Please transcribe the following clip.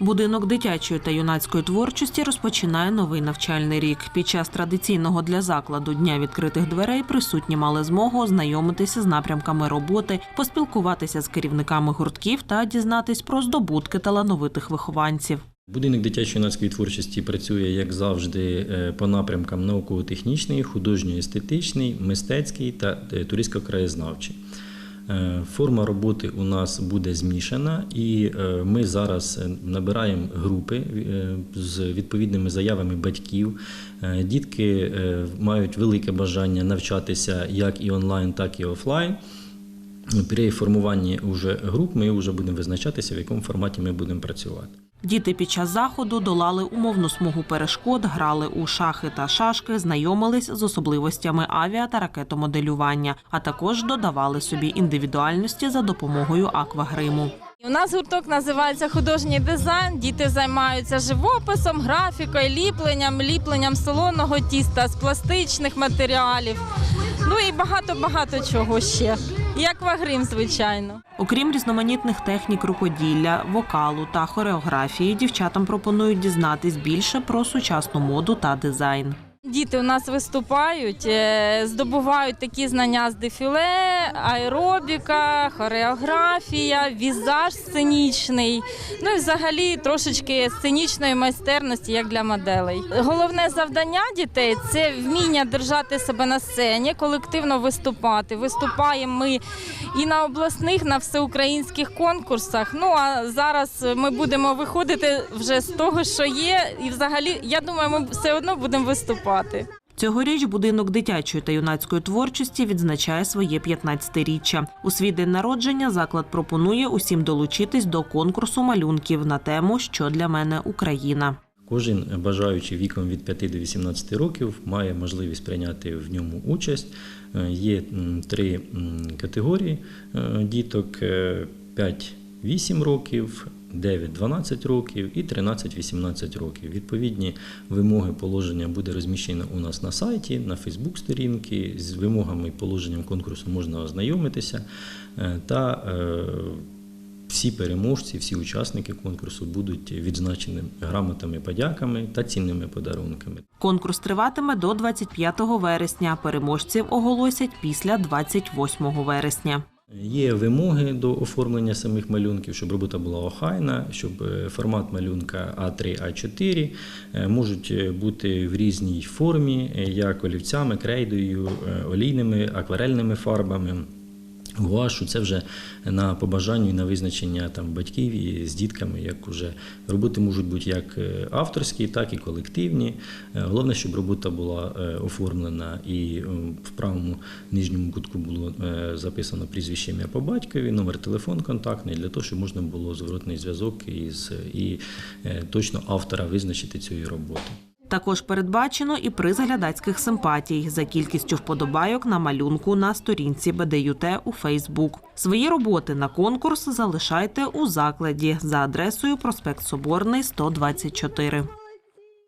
Будинок дитячої та юнацької творчості розпочинає новий навчальний рік. Під час традиційного для закладу дня відкритих дверей присутні мали змогу ознайомитися з напрямками роботи, поспілкуватися з керівниками гуртків та дізнатись про здобутки талановитих вихованців. Будинок дитячо-юнацької творчості працює, як завжди, е, по напрямкам науково-технічний, художньо-естетичний, мистецький та е, туристсько-краєзнавчий. Е, Форма роботи у нас буде змішана, і е, ми зараз е, набираємо групи з відповідними заявами батьків. Дітки мають велике бажання навчатися як і онлайн, так і офлайн. При формуванні уже груп ми вже будемо визначатися, в якому форматі ми будемо працювати. Діти під час заходу долали умовну смугу перешкод, грали у шахи та шашки, знайомились з особливостями авіа та ракетомоделювання, а також додавали собі індивідуальності за допомогою аквагриму. У нас гурток називається художній дизайн. Діти займаються живописом, графікою, ліпленням, ліпленням солоного тіста з пластичних матеріалів. І багато-багато чого ще. І аквагрим, звичайно. Окрім різноманітних технік рукоділля, вокалу та хореографії, дівчатам пропонують дізнатись більше про сучасну моду та дизайн. Діти у нас виступають, е, здобувають такі знання з дефіле, аеробіка, хореографія, візаж сценічний. Ну і взагалі трошечки сценічної майстерності, як для моделей. Головне завдання дітей це вміння держати себе на сцені, колективно виступати. Виступаємо ми і на обласних, на всеукраїнських конкурсах. Ну а зараз ми будемо виходити вже з того, що є, і взагалі, я думаю, ми все одно будемо виступати. Цьогоріч будинок дитячої та юнацької творчості відзначає своє 15-річчя. У свій день народження заклад пропонує усім долучитись до конкурсу малюнків на тему Що для мене Україна. Кожен бажаючий віком від 5 до 18 років має можливість прийняти в ньому участь. Е, Є три категорії е, діток: е, 5-8 років. 9-12 років і 13-18 років. Відповідні вимоги положення буде розміщено у нас на сайті, на Фейсбук-сторінки. З вимогами і положенням конкурсу можна ознайомитися. Е, Та е, всі переможці, всі учасники конкурсу будуть відзначені грамотами, подяками та цінними подарунками. Конкурс триватиме до 25 вересня. Переможців оголосять після 28 вересня. Є вимоги до оформлення самих малюнків, щоб робота була охайна, щоб е, формат малюнка А3, А4 е, можуть е, бути в різній формі, як олівцями, крейдою, олійними, акварельними фарбами. Гуашу це вже на побажанню і на визначення там батьків і з дітками, як уже роботи можуть бути як е, авторські, так і колективні. Е, Головне, щоб робота була е, оформлена і в правому нижньому кутку було записано прізвище ім'я по батькові, номер телефон контактний для того, щоб можна було зворотний зв'язок із і точно автора визначити цієї роботи. Також передбачено і приз глядацьких симпатій за кількістю вподобайок на малюнку на сторінці БДЮТ у Фейсбук. Свої роботи на конкурс залишайте у закладі за адресою проспект Соборний 124.